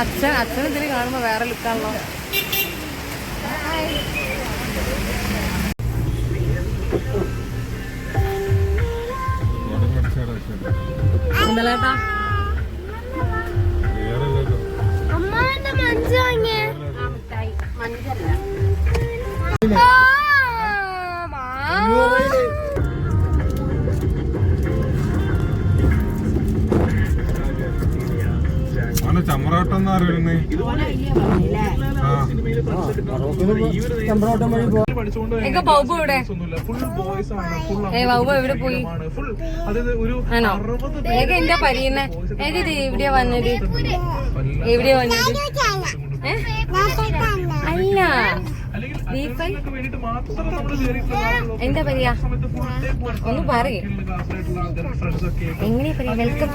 അച്ഛൻ അച്ഛൻ ഇതിന് കാണുമ്പോ വേറെ ലുക്കാണല്ലോ. ഇന്നലേട്ടാ അമ്മാന്റെ മഞ്ച് വാങ്ങിയേ? ആണ് ചമ്രാട്ടം എവിടെ? പോയി? ഏക എന്താ പരിയുന്നെ ഏകത് എവിടെയാ വന്നത്? എവിടെയാ വന്നത്? അല്ല. എന്താ പറയാ? ഒന്ന് പറയേ. എങ്ങനെയാ പറയാ? വെൽക്കം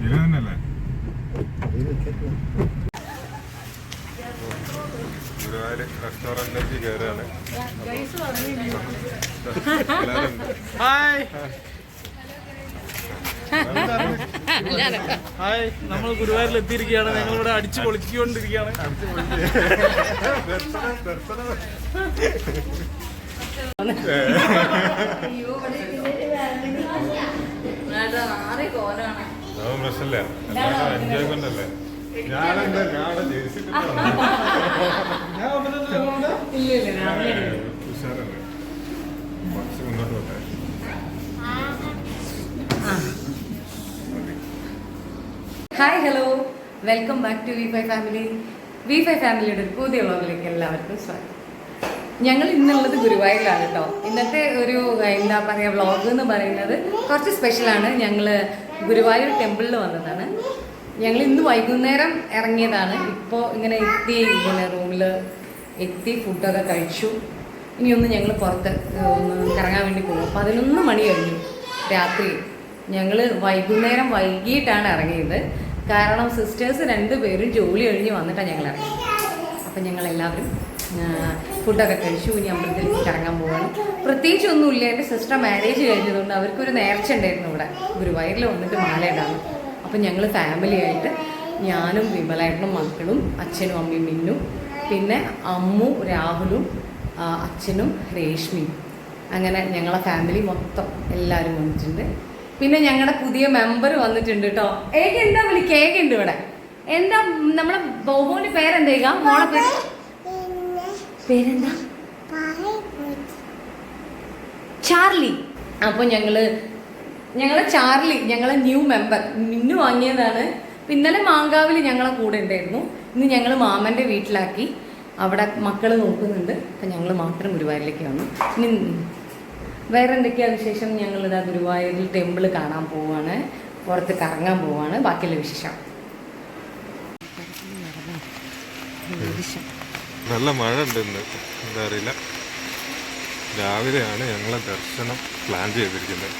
ഇത് തന്നെയല്ലേ ഗുരുവായൂർ റെസ്റ്റോറന്റിലേക്ക് കയറുകയാണ് എല്ലാവരും ഉണ്ട്. ഹായ് ഹായ് ഗുരുവായൂരിൽ എത്തിയിരിക്കുകയാണ് ഞങ്ങൾ ഇവിടെ അടിച്ചു പൊളിച്ചുകൊണ്ടിരിക്കുകയാണ് പ്രശ്നമില്ല എൻജോയ്മെന്റ് അല്ലേ ഞാനെന്താ ഇല്ല ജേഴ്സി ഉഷാറല്ലേ? കുറച്ച് മുന്നോട്ട് പോട്ടെ. Hi hello welcome back to V Fi family V Fi ഫാമിലിയുടെ ഒരു പുതിയ വ്ളോഗിലേക്ക് എല്ലാവർക്കും സ്വാഗതം. ഞങ്ങൾ ഇന്നുള്ളത് ഗുരുവായൂരിലാണ് കേട്ടോ ഇന്നത്തെ ഒരു എന്താ പറയുക വ്ളോഗ് എന്ന് പറയുന്നത് കുറച്ച് സ്പെഷ്യലാണ് ഞങ്ങൾ ഗുരുവായൂർ ടെമ്പിളിൽ വന്നതാണ്. ഞങ്ങൾ ഇന്ന് വൈകുന്നേരം ഇറങ്ങിയതാണ്. ഇപ്പോൾ ഇങ്ങനെ എത്തി ഇങ്ങനെ റൂമിൽ എത്തി ഫുഡൊക്കെ കഴിച്ചു. ഇനിയൊന്ന് ഞങ്ങൾ പുറത്ത് ഒന്ന് കറങ്ങാൻ വേണ്ടി പോകും പതിനൊന്ന് മണി കഴിഞ്ഞു രാത്രി. ഞങ്ങൾ വൈകുന്നേരം വൈകിട്ടാണ് ഇറങ്ങിയത്. കാരണം സിസ്റ്റേഴ്സ് രണ്ടുപേരും ജോലി കഴിഞ്ഞ് വന്നിട്ടാണ് ഞങ്ങൾ ഇറങ്ങി അപ്പം ഞങ്ങൾ എല്ലാവരും ഫുഡൊക്കെ കഴിച്ചു. ഇനി അമ്പലത്തിൽ ഇറങ്ങാൻ പോവാണ്. പ്രത്യേകിച്ച് ഒന്നുമില്ല. എന്റെ സിസ്റ്റർ മാരേജ് കഴിഞ്ഞതുകൊണ്ട് അവർക്കൊരു നേർച്ച ഉണ്ടായിരുന്നു ഇവിടെ. ഗുരുവായൂരിൽ വന്നിട്ട് മാലയിടാണ് അപ്പം ഞങ്ങൾ ഫാമിലിയായിട്ട് ഞാനും വിമലേട്ടനും മക്കളും അച്ഛനും അമ്മയും മിന്നും പിന്നെ അമ്മു രാഹുലും അച്ഛനും രേഷ്മിയും. അങ്ങനെ ഞങ്ങളെ ഫാമിലി മൊത്തം എല്ലാവരും വന്നിട്ടുണ്ട് പിന്നെ ഞങ്ങളുടെ പുതിയ മെമ്പർ വന്നിട്ടുണ്ട് കേട്ടോ ഏക എന്താ വിളി കേക്ക് ഉണ്ട് ഇവിടെ. എന്താ നമ്മളെ ബോബോന്റെ പേരെന്താ മോളെ പേര്? പേരെന്താ? ചാർലി. അപ്പോൾ ഞങ്ങൾ ഞങ്ങളെ ചാർലി ഞങ്ങളെ ന്യൂ മെമ്പർ മിന്നു വാങ്ങിയതാണ്. ഇന്നലെ മാങ്കാവിൽ ഞങ്ങളെ കൂടെ ഉണ്ടായിരുന്നു ഇന്ന് ഞങ്ങൾ മാമന്റെ വീട്ടിലാക്കി. അവിടെ മക്കൾ നോക്കുന്നുണ്ട്. അപ്പം ഞങ്ങൾ മാത്രം ഗുരുവായൂരിലേക്ക് വന്നു. ഇനി വേറെ എന്തൊക്കെയാണ് വിശേഷം? ഞങ്ങൾ ഇതാ ഗുരുവായൂരിൽ ടെമ്പിൾ കാണാൻ പോവാണ്. പുറത്ത് കറങ്ങാൻ പോവാണ്. ബാക്കിയുള്ള വിശേഷം. നല്ല മഴ ഉണ്ട് എന്താ അറിയില്ല. രാവിലെയാണ് ഞങ്ങളെ ദർശനം പ്ലാൻ ചെയ്തിരിക്കുന്നത്.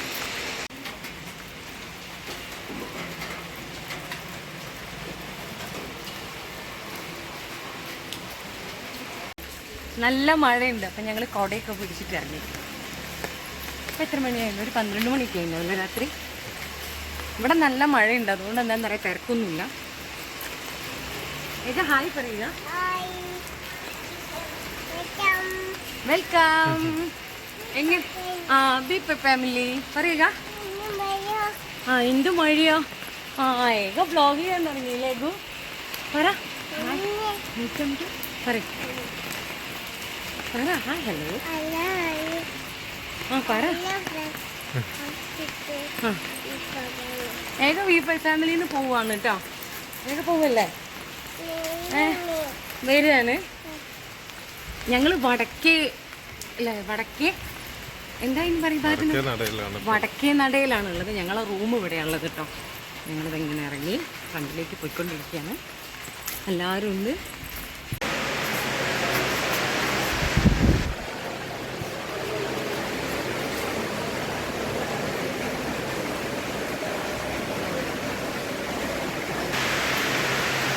നല്ല മഴയുണ്ട്. അപ്പം ഞങ്ങൾ കുടയൊക്കെ പിടിച്ചിട്ട് ഇറങ്ങി. ഇപ്പം എത്ര മണിയായിരുന്നു ഒരു പന്ത്രണ്ട് മണിക്ക് കഴിഞ്ഞല്ലോ രാത്രി. ഇവിടെ നല്ല മഴയുണ്ട്. അതുകൊണ്ട് എന്താണെന്ന് പറയാ തിരക്കൊന്നുമില്ല. ഏക ഹായ് പറയുക. വെൽക്കം. എങ്ങനെ ആ ബീപ്പ് ഫാമിലി. പറയുക. ആ എന്ത് മഴയോ? ആ ഏക വ്ളോഗ് ചെയ്യാൻ തുടങ്ങി ലഘു പറ. വെൽക്കം ടു പറ ഹലോ. ആ പറ. ഏക വി ഫൈ ഫാമിലിയിൽ നിന്ന് പോവാണ് കേട്ടോ ഏക പോവല്ലേ? ഏ വരികയാണ്. ഞങ്ങൾ വടക്കേ അല്ലേ വടക്കേ? എന്താ ഇനി പറയുന്നത് വടക്കേ നടയിലാണ് ഉള്ളത് ഞങ്ങളെ റൂം ഇവിടെയുള്ളത് കേട്ടോ ഞങ്ങളിത് ഇങ്ങനെ ഇറങ്ങി ഫ്രണ്ടിലേക്ക് പോയിക്കൊണ്ടിരിക്കുകയാണ്. എല്ലാവരും ഉണ്ട്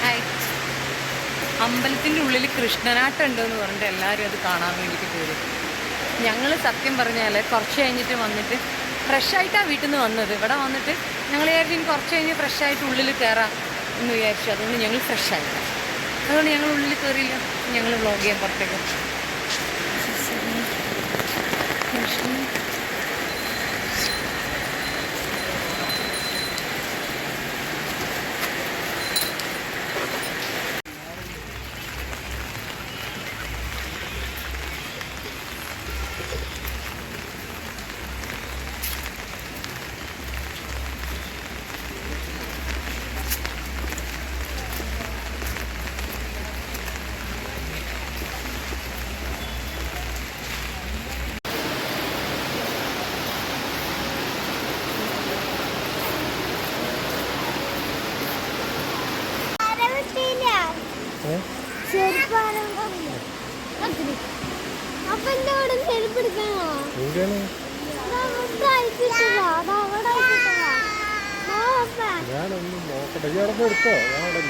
ഹായ് അമ്പലത്തിന്റെ ഉള്ളിൽ കൃഷ്ണനാട്ടം ഉണ്ടെന്ന് പറഞ്ഞിട്ട് എല്ലാവരും അത് കാണാൻ വേണ്ടിയിട്ട് കയറി ഞങ്ങൾ സത്യം പറഞ്ഞാൽ കുറച്ച് കഴിഞ്ഞിട്ട് വന്നിട്ട് ഫ്രഷായിട്ടാണ് വീട്ടിൽ നിന്ന് വന്നത്. ഇവിടെ വന്നിട്ട് ഞങ്ങൾ വിചാരിച്ചു കുറച്ച് കഴിഞ്ഞ് ഫ്രഷായിട്ട് ഉള്ളിൽ കയറാം എന്ന് വിചാരിച്ചു. അതുകൊണ്ട് ഞങ്ങൾ ഫ്രഷായില്ല അതുകൊണ്ട് ഞങ്ങൾ ഉള്ളിൽ കയറിയില്ല ഞങ്ങൾ വ്ളോഗ് ചെയ്യാൻ പുറത്തേക്ക് കൃഷ്ണ ആരവത്തില്ല ചെരുപ്പാരം അപ്പൊ എന്താ ഇവിടെ ചെരുപ്പ് എടുക്കണോ ദാ അവിടെ അയച്ചിട്ടതാ. ദാ അവിടെ അയച്ചിട്ടതാ. ദാ അപ്പ. ഞാനൊന്നും നോക്കട്ടെ. ഈ അവിടെ എടുത്തോ? ഞാൻ അവിടെ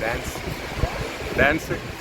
Dance, Dancing.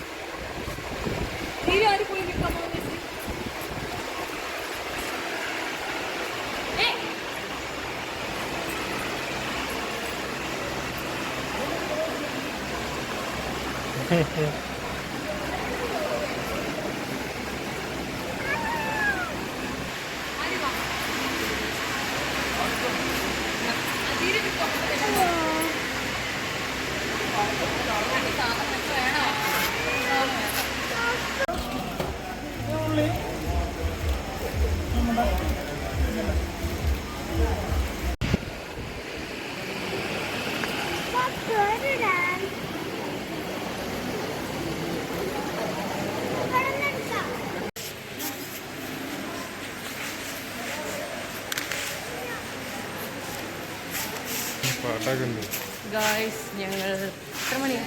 ഗായ്സ് ഞങ്ങൾ എത്ര മണി?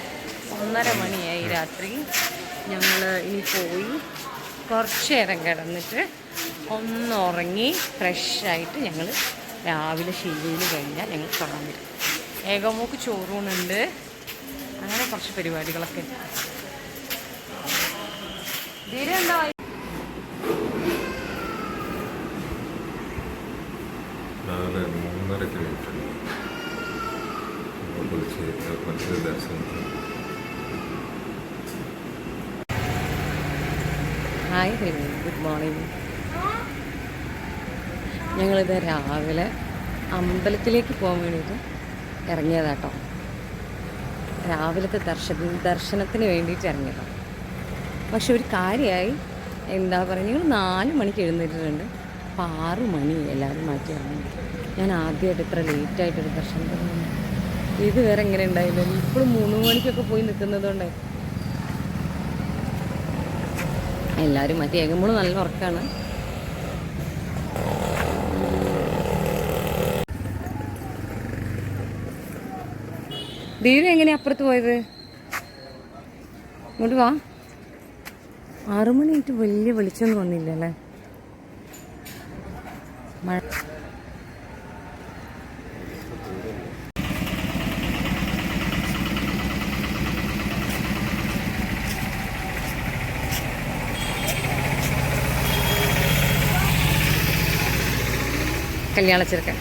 ഒന്നര മണിയായി രാത്രി. ഞങ്ങൾ ഇനി പോയി കുറച്ച് നേരം കിടന്നിട്ട് ഒന്ന് ഉറങ്ങി ഫ്രഷായിട്ട് ഞങ്ങൾ രാവിലെ ശീലയിൽ കഴിഞ്ഞാൽ ഞങ്ങൾ തുടങ്ങാൻ വരും ഏകമോക്ക് ചോറൂണുണ്ട്. അങ്ങനെ കുറച്ച് പരിപാടികളൊക്കെ. ധീരെ എന്താ? ദർശനത്തിന് ഹായ് ഹലോ ഗുഡ് മോർണിംഗ് ഞങ്ങളിത് രാവിലെ അമ്പലത്തിലേക്ക് പോകാൻ വേണ്ടിയിട്ട് ഇറങ്ങിയതാട്ടോ. രാവിലത്തെ ദർശന ദർശനത്തിന് വേണ്ടിയിട്ട് ഇറങ്ങിയതാണ് പക്ഷെ ഒരു കാര്യമായി എന്താ പറയുക ഞങ്ങൾ നാല് മണിക്ക് എഴുന്നേറ്റിട്ടുണ്ട്. അപ്പോൾ ആറ് മണി എല്ലാവരും മാറ്റി ഇറങ്ങി. ഞാൻ ആദ്യമായിട്ട് ഇത്ര ലേറ്റായിട്ടൊരു ദർശനം തുടങ്ങുന്നു ഇത് വേറെ എങ്ങനെ ഉണ്ടായില്ല? ഇപ്പോഴും മൂന്ന് മണിക്കൊക്കെ പോയി നിൽക്കുന്നതുകൊണ്ട് എല്ലാവരും മറ്റേ ഏകമ്പോൾ നല്ല ഉറക്കാണ്. ദീപം എങ്ങനെയാ അപ്പുറത്ത് പോയത്? ഇങ്ങോട്ട് വാ. ആറുമണിയായിട്ട് വലിയ വെളിച്ചമൊന്നും വന്നില്ല അല്ലേ മഴ കല്യാണ ചെറുക്കൻ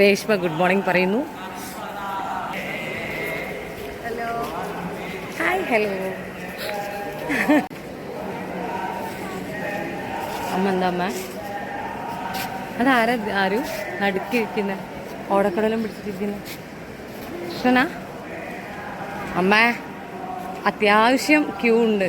രേഷ്മ ഗുഡ് മോർണിംഗ് പറയുന്നു. ഹലോ അമ്മ എന്താ അമ്മ അതാരാ? ആരും? നടുക്കിരിക്കുന്ന. ഓടക്കടലും പിടിച്ചിരിക്കുന്ന. കൃഷ്ണനാ? അമ്മ അത്യാവശ്യം ക്യൂ ഉണ്ട്.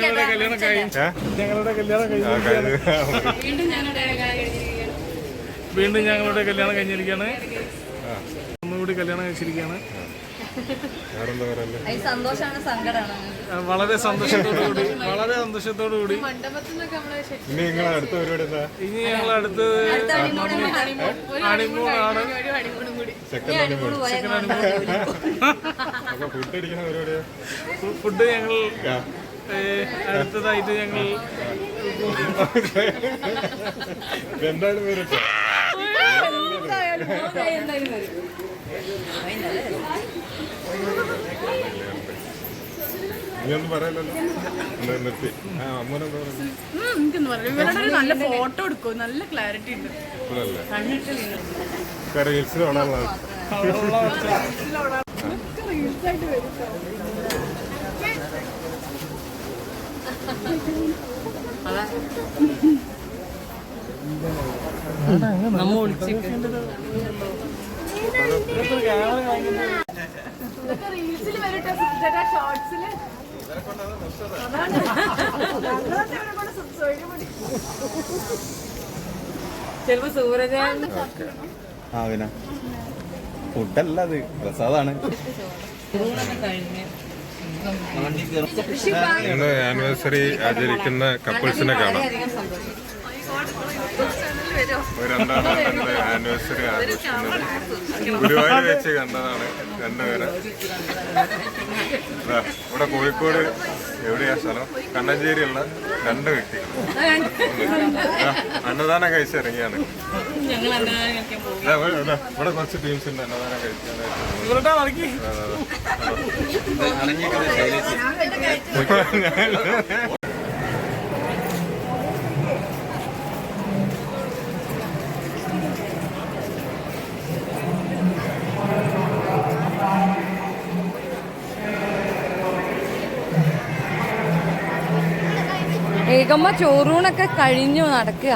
ഞങ്ങളുടെ കല്യാണം കഴിഞ്ഞു? ഞങ്ങളുടെ കല്യാണം കഴിഞ്ഞു. വീണ്ടും ഞങ്ങളുടെ കഴിഞ്ഞിരിക്കുകയാണ്. വീണ്ടും ഞങ്ങളുടെ കല്യാണം കഴിഞ്ഞിരിക്കുകയാണ്. ഒന്നുകൂടി കല്യാണം കഴിച്ചിരിക്കുകയാണ്. സന്തോഷമാണ് സങ്കടമാണ് ആ, വളരെ സന്തോഷത്തോടുകൂടി വളരെ സന്തോഷത്തോടുകൂടി. ഇനി നിങ്ങൾ അടുത്ത പരിപാടി എന്താ? ഇനി ഞങ്ങൾ അടുത്ത് ഹണിമൂൺ ആണ്. സെക്കൻഡ് അപ്പൊ ഫുഡ് ഞങ്ങൾ അടുത്തതായിട്ട് ഞങ്ങൾ എന്തായാലും വരട്ടെ എന്തായാലും നല്ല ഫോട്ടോ എടുക്കും. നല്ല ക്ലാരിറ്റി ഉണ്ട്. നമ്മ ഒളിച്ചിട്ട് റീൽസിൽ വരട്ടെ ഷോർട്സിൽ ചിലപ്പോ സൂരജാൻ ആ പിന്നെ. ഫുഡല്ല അത്. പ്രസാദാണ് ആനിവേഴ്സറി ആചരിക്കുന്ന കപ്പിൾസിനെ കാണാം. രണ്ടാണ് ആനിവേഴ്സറി ആഘോഷിക്കുന്നത്. ഗുരുവായൂർ വെച്ച് കണ്ടതാണ് രണ്ടുപേരെ. ഇവിടെ കോഴിക്കോട് എവിടെയാ സ്ഥലം? കണ്ണഞ്ചേരിയുള്ള രണ്ട് വ്യക്തികൾ. അന്നദാനം കഴിച്ചിറങ്ങിയാണ് ഇവിടെ- കുറച്ച് ടീംസ് ഉണ്ട്. അന്നദാനം കഴിക്കാനായിട്ട് ഏകമ്മ ചോറൂണൊക്കെ കഴിഞ്ഞു നടക്കുക.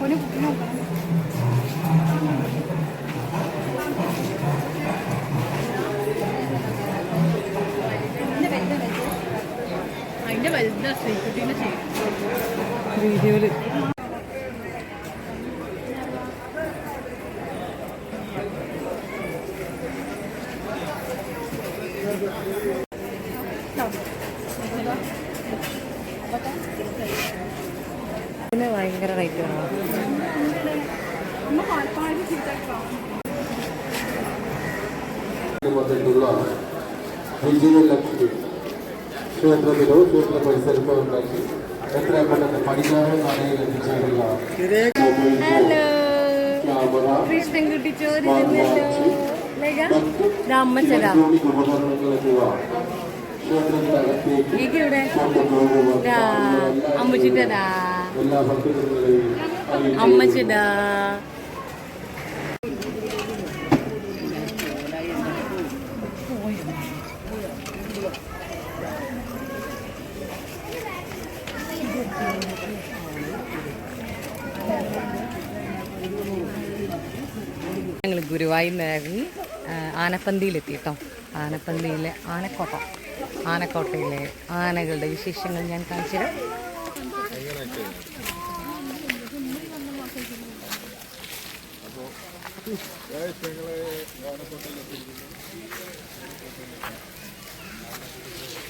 വലുതാ ശ്രീകുട്ടീനെ വീഡിയോയിൽ ഇതിന് ഭയങ്കര റേറ്റ് കുറവാണ് ക്ഷേത്രത്തിലോ ക്ഷേത്ര പരിസരത്തോ ഉണ്ടാക്കി എത്രയും പെട്ടെന്ന് പടിഞ്ഞാറ് നടയിൽ എത്തിച്ചേരുക ഹലോ. ക്യാമറ ഞങ്ങൾ ഗുരുവായൂരിറങ്ങി ആനപ്പന്തിയിലെത്തി കേട്ടോ ആനപ്പന്തിയിലെ ആനക്കോട്ട. ആനക്കോട്ടയിലെ ആനകളുടെ വിശേഷങ്ങൾ ഞാൻ കാണിച്ചു തരാം.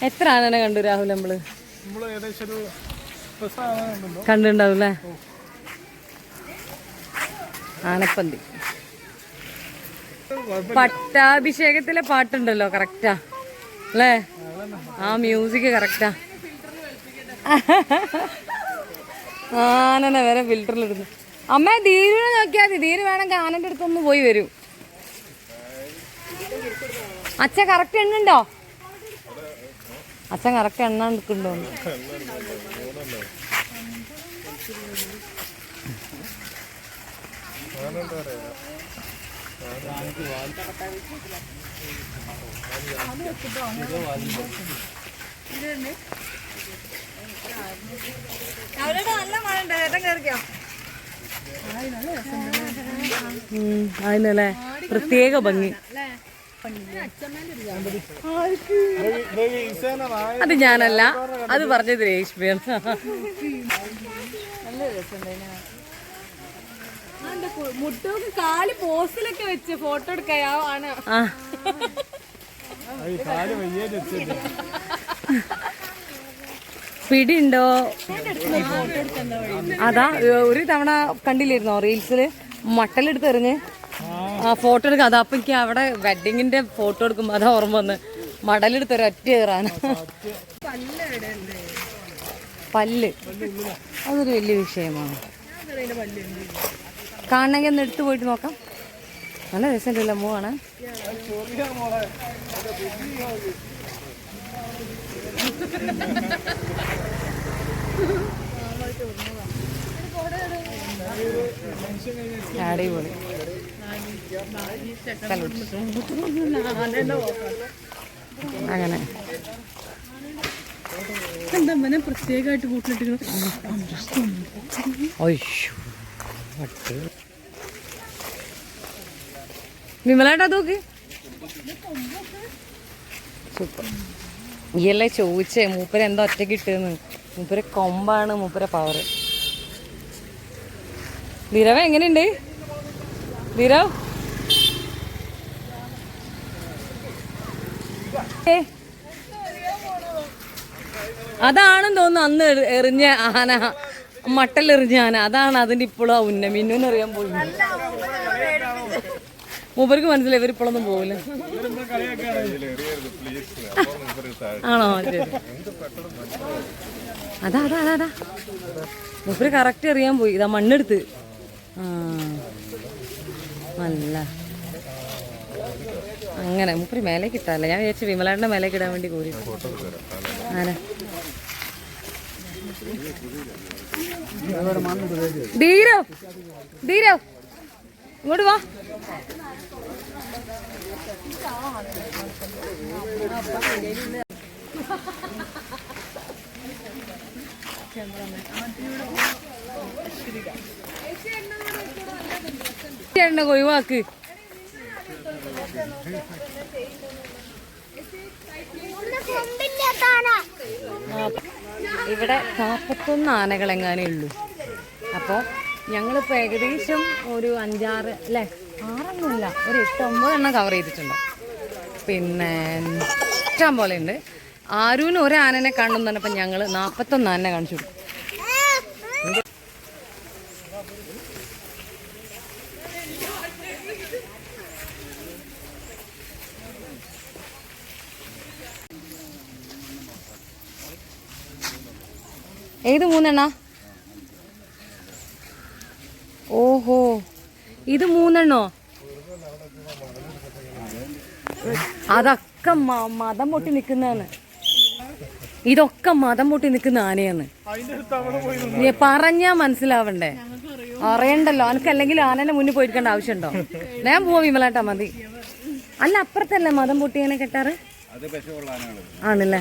എത്ര ആനനെ കണ്ടു രാഹുൽ നമ്മൾ? നമ്മൾ ഏകദേശം ഒരു പ്രസാദം കണ്ടിട്ടുണ്ടാവും അല്ലേ? ആനപ്പന്തി. പട്ടാഭിഷേകത്തിലെ പാട്ടുണ്ടല്ലോ കറക്റ്റാ അല്ലേ? ആ മ്യൂസിക് കറക്റ്റാ ആനനെ വരെ ഫിൽറ്ററിലിടുന്നു അമ്മ ധീരുവിനെ നോക്കിയാൽ മതി. ധീരു വേണമെങ്കിൽ ആനന്റെ അടുത്തൊന്ന് പോയി വരും. അച്ഛൻ കറക്റ്റ് എണ്ണുണ്ടോ? അച്ഛൻ കറക്റ്റ് എണ്ണ എടുക്കുന്നുണ്ടോ നല്ല ചേട്ടൻ കയറിക്കോ അതിനല്ലേ പ്രത്യേക ഭംഗി. അത് ഞാനല്ല. അത് പറഞ്ഞത് രേഷ്മയാണ് മുട്ടോക്ക് കാൽ പോസ്റ്റിലൊക്കെ വെച്ച് ഫോട്ടോ എടുക്കാണ് ആ പിടിയുണ്ടോ? അതാ ഒരു തവണ കണ്ടില്ലായിരുന്നോ റീൽസിൽ മട്ടലെടുത്ത് എറിഞ്ഞ്. ആ ഫോട്ടോ എടുക്കാം അതാ അപ്പൊ എനിക്ക് അവിടെ വെഡിങ്ങിന്റെ ഫോട്ടോ എടുക്കുമ്പോ അതാ ഓർമ്മ വന്ന്. മടലെടുത്ത് ഒരു കയറാണ് പല്ല്. അതൊരു വലിയ വിഷയമാണ്. കാണണമെങ്കിൽ ഒന്ന് എടുത്തു പോയിട്ട് നോക്കാം. നല്ല രസമുണ്ടല്ലോ മൂവാണ്. അടിപൊളി. അങ്ങനെ. എന്താ പ്രത്യേകമായിട്ട് കൂട്ടിലിട്ട് ഒയ്യോ വിമലേട്ടാ തൂക്ക്. സൂപ്പർ. ഇയല്ലേ ചോദിച്ചേ മൂപ്പര എന്താ ഒറ്റയ്ക്ക് ഇട്ടെന്ന്? മൂപ്പര കൊമ്പാണ് മൂപ്പര പവർ ധീരവ എങ്ങനെയുണ്ട്? ധീരവ് അതാണെന്ന് തോന്നുന്നു അന്ന് എറിഞ്ഞ ആന. മട്ടലെറിഞ്ഞ ആന അതാണ് അതിന്റെ ഇപ്പോഴും ആ ഉന്നം. മിന്നുന്ന് അറിയാൻ പോയി മൂപ്പർക്ക് മനസ്സിലായി ഇവർ ഇപ്പോഴൊന്നും പോകില്ല ആണോ? അതാ അതാ അതാ അതാ മൂപ്പര് കറക്റ്റ് അറിയാൻ പോയി. ഇതാ മണ്ണെടുത്ത്. ആ. നല്ല. അങ്ങനെ. മൂപ്പര് മേലേക്ക് ഇട്ടല്ല ഞാൻ വിചാരിച്ചു വിമലാടിന്റെ മേലേക്ക് ഇടാൻ വേണ്ടി കോരി ആന ധീരോ ധീരവ് ഇങ്ങോട്ട് വാ. ചേട്ടനെ ഒഴിവാക്ക്. ആ ഇവിടെ നാൽപ്പത്തൊന്ന് ആനകളെങ്ങാനേ ഉള്ളൂ. അപ്പോൾ ഞങ്ങളിപ്പോൾ ഏകദേശം ഒരു അഞ്ചാറ് അല്ലേ? ആറൊന്നുമില്ല ഒരു എട്ട് ഒമ്പത് എണ്ണം കവർ ചെയ്തിട്ടുണ്ട്. പിന്നെ ഇഷ്ടം പോലെ ഉണ്ട്. ആരൂന് ഒരു ആനനെ കാണുന്നു പറഞ്ഞപ്പോൾ ഞങ്ങൾ നാൽപ്പത്തൊന്ന് ആനനെ കാണിച്ചു. കൊടുക്കും ഏത് മൂന്നെണ്ണ? ഓഹോ. ഇത് മൂന്നെണ്ണോ? അതൊക്കെ മതം പൊട്ടി നിൽക്കുന്നതാണ് ഇതൊക്കെ മതം പൊട്ടി നിൽക്കുന്ന ആനയാണ്. നീ പറഞ്ഞാ മനസ്സിലാവണ്ടേ? അറിയണ്ടല്ലോ. അനക്ക് അല്ലെങ്കിൽ ആനന്റെ മുന്നിൽ പോയിരിക്കേണ്ട ആവശ്യമുണ്ടോ? ഞാൻ പോവാ വിമലാട്ടാ മതി. അല്ല അപ്പുറത്തല്ലേ മതം പൊട്ടിയനെ കെട്ടാറ്? ആണല്ലേ?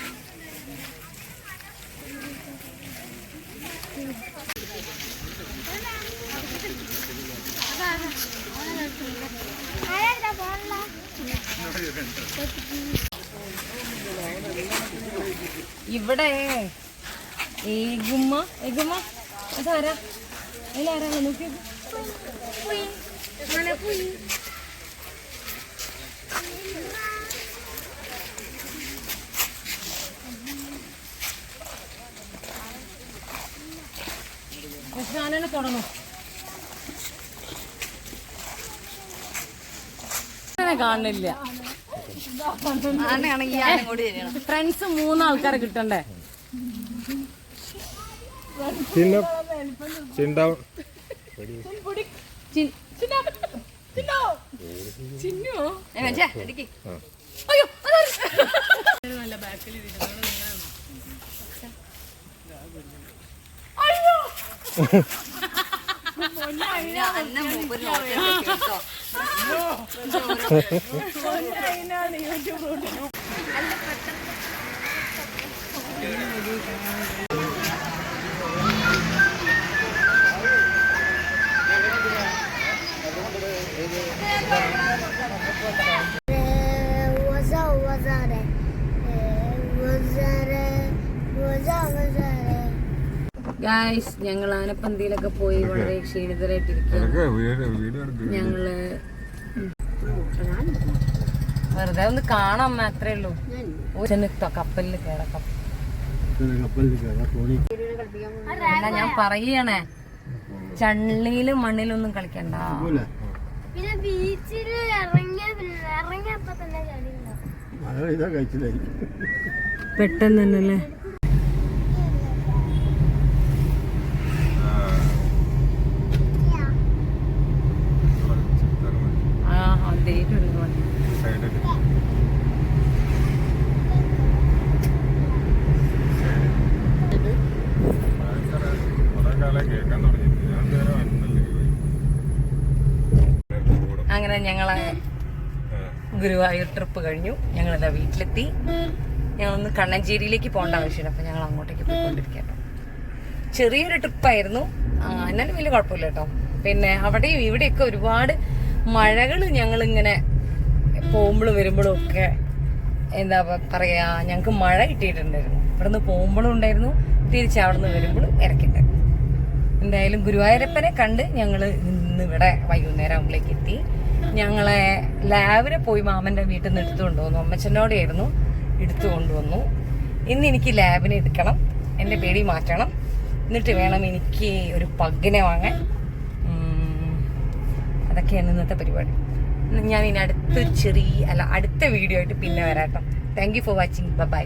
ഇവിടെ ഏകുമ്മ ഏകുമ്മ അതാരാ അതിലാരാ നോക്കി പോയി അങ്ങനെ പോയി ഞാനെന്നെ തുടങ്ങും അങ്ങനെ കാണുന്നില്ല. ഫ്രണ്ട്സ് മൂന്നാൾക്കാരെ കിട്ടണ്ടേ? ചിന്നോ അയ്യോ وزارة وزارة وزارة وزارة ഗായ്സ് ഞങ്ങൾ ആനപ്പന്തിയിലൊക്കെ പോയി വളരെ ക്ഷീണിതരായിട്ടിരിക്കുകയാണ്. വീട് വീട് എടുക്കുക ഞങ്ങൾ വെറുതെ ഒന്ന് കാണാൻ മാത്രമേ ഉള്ളൂ. ചെന്നിട്ടോ കപ്പലിൽ കേറക്കാം അല്ല ഞാൻ പറയണേ? ചള്ളിയിൽ മണ്ണിലൊന്നും കളിക്കണ്ട. പിന്നെ ബീച്ചിൽ ഇറങ്ങിയ ഇറങ്ങിയപ്പോ തന്നെ പെട്ടെന്ന് തന്നെ അല്ലേ ആ അതേറ്റ് വരുന്നു സൈഡിൽ കുറെ കാലം കേൾക്കാൻ തുടങ്ങി ഞാൻ നേരെ വന്നില്ലേ കൂടും അങ്ങനെ ഞങ്ങളെ ഗുരുവായൂർ ട്രിപ്പ് കഴിഞ്ഞു. ഞങ്ങൾ എന്താ വീട്ടിലെത്തി. ഞങ്ങളൊന്ന് കണ്ണഞ്ചേരിയിലേക്ക് പോകേണ്ട ആവശ്യമില്ല. അപ്പം ഞങ്ങൾ അങ്ങോട്ടേക്ക് പോയിക്കൊണ്ടിരിക്കാം ചെറിയൊരു ട്രിപ്പായിരുന്നു എന്നാലും വലിയ കുഴപ്പമില്ല കേട്ടോ. പിന്നെ അവിടെയും ഇവിടെയൊക്കെ ഒരുപാട് മഴകൾ ഞങ്ങളിങ്ങനെ പോകുമ്പോഴും വരുമ്പോഴും ഒക്കെ എന്താ പറയാ ഞങ്ങൾക്ക് മഴ കിട്ടിയിട്ടുണ്ടായിരുന്നു. ഇവിടുന്ന് പോകുമ്പോഴും ഉണ്ടായിരുന്നു. തിരിച്ച് അവിടുന്ന് വരുമ്പോഴും ഇറക്കിണ്ടായിരുന്നു എന്തായാലും ഗുരുവായൂരപ്പനെ കണ്ട് ഞങ്ങൾ ഇന്ന് ഇവിടെ വൈകുന്നേരം ആകുമ്പോഴേക്ക് എത്തി. ഞങ്ങളെ ലാബിനെ പോയി മാമന്റെ വീട്ടിൽ നിന്ന് കൊണ്ടുവന്നു അമ്മച്ചനോടെയായിരുന്നു എടുത്തു കൊണ്ടുവന്നു ഇന്ന് എനിക്ക് ലാബിനെ എടുക്കണം. എന്റെ പേടി മാറ്റണം. എന്നിട്ട് വേണം എനിക്ക് ഒരു പഗ്ഗിനെ വാങ്ങാൻ. അതൊക്കെയാണ് ഇന്നത്തെ പരിപാടി. ഞാൻ ഇനി അടുത്ത ചെറിയ അല്ല അടുത്ത വീഡിയോ ആയിട്ട് പിന്നെ വരാട്ടോ. Thank you for watching bye